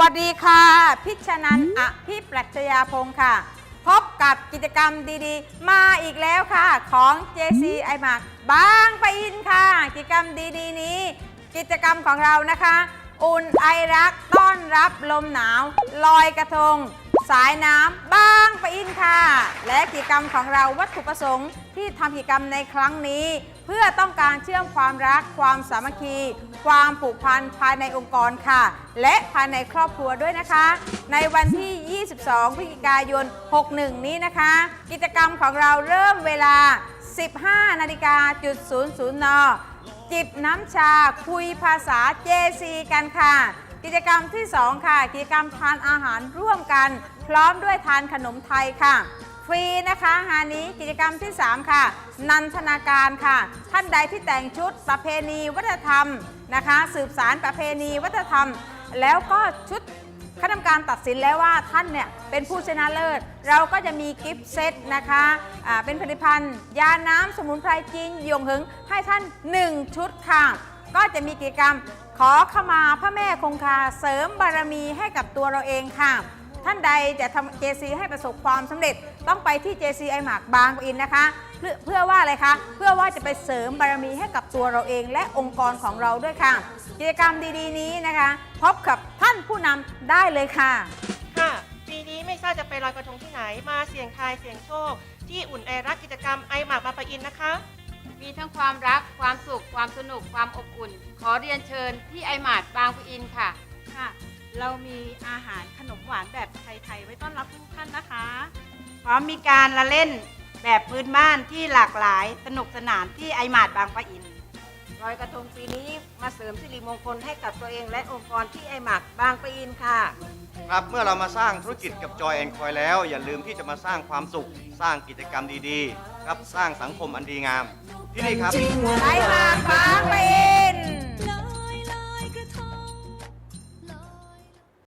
วัสดีค่ะ พิชนันท์อภิปรัชญาพงศ์ค่ะ พบกับกิจกรรมดีๆ มาอีกแล้วค่ะ ของ JC ไอมากบางปะอินค่ะ กิจกรรมดีๆ นี้ กิจกรรมของเรานะคะ อุ่นไอรักต้อนรับลมหนาว ลอยกระทง สายน้ำบางปะอินค่ะ และกิจกรรมของเราวัตถุประสงค์ที่ทำกิจกรรมในครั้งนี้ เพื่อต้องการเชื่อมความรัก ความสามัคคี ความผูกพันภายในองค์กรค่ะ และภายในครอบครัวด้วยนะคะ ในวันที่ 22 พฤศจิกายน 61 นี้นะคะ กิจกรรมของเราเริ่มเวลา 15 นาฬิกาจุด00นจิบน้ำชาคุยภาษา JC กันค่ะ กิจกรรมที่ 2 ค่ะ กิจกรรมทานอาหารร่วมกัน พร้อมด้วยทานขนมไทยค่ะ ฟรีนะคะงานนี้กิจกรรมที่ 3 ค่ะ นันทนาการค่ะ ท่านใดที่แต่งชุดประเพณีวัฒนธรรมนะคะ สืบสารประเพณีวัฒนธรรม แล้วก็ชุดคณะกรรมการตัดสินแล้วว่าท่านเนี่ยเป็นผู้ชนะเลิศ เราก็จะมีกิฟต์เซตนะคะอ่าเป็นผลิตภัณฑ์ ยาน้ำสมุนไพรจีนยงหึงให้ท่าน 1 ชุดค่ะ ก็จะมีกิจกรรมขอขมาพระแม่คงคาเสริมบารมีให้กับตัวเราเองค่ะ ท่านใดจะทำ JC ให้ประสบความสำเร็จต้องไปที่ JC ไอหมากบางปะอินนะคะ เพื่อเพื่อว่าอะไรคะ เพื่อว่าจะไปเสริมบารมีให้กับตัวเราเอง และองค์กรของเราด้วยค่ะ กิจกรรมดีๆ นี้นะคะ พบกับท่านผู้นำได้เลยค่ะ ค่ะ ปีนี้ไม่ทราบจะไปลอยกระทงที่ไหนมาเสี่ยงทายเสี่ยงโชค ที่อุ่นไอรักกิจกรรมไอหมากบางปะอินนะคะ มีทั้งความรัก ความสุข ความสนุก ความอบอุ่น ขอเรียนเชิญที่ไอหมาดบางปะอินค่ะ ค่ะ เรามีอาหารขนมหวานแบบไทยๆไว้ต้อนรับทุกท่านนะคะ พร้อมมีการละเล่นแบบพื้นบ้านที่หลากหลายสนุกสนานที่ไอหมาดบางปะอินลอยกระทงปีนี้มาเสริมสิริมงคลให้กับตัวเองและองค์กรที่ไอหมักบางปะอินค่ะ ครับเมื่อเรามาสร้างธุรกิจกับจอยแอนคอยแล้ว อย่าลืมที่จะมาสร้างความสุข สร้างกิจกรรมดีๆ ครับสร้างสังคมอันดีงาม ที่นี่ครับ ไอหมากบางปะอิ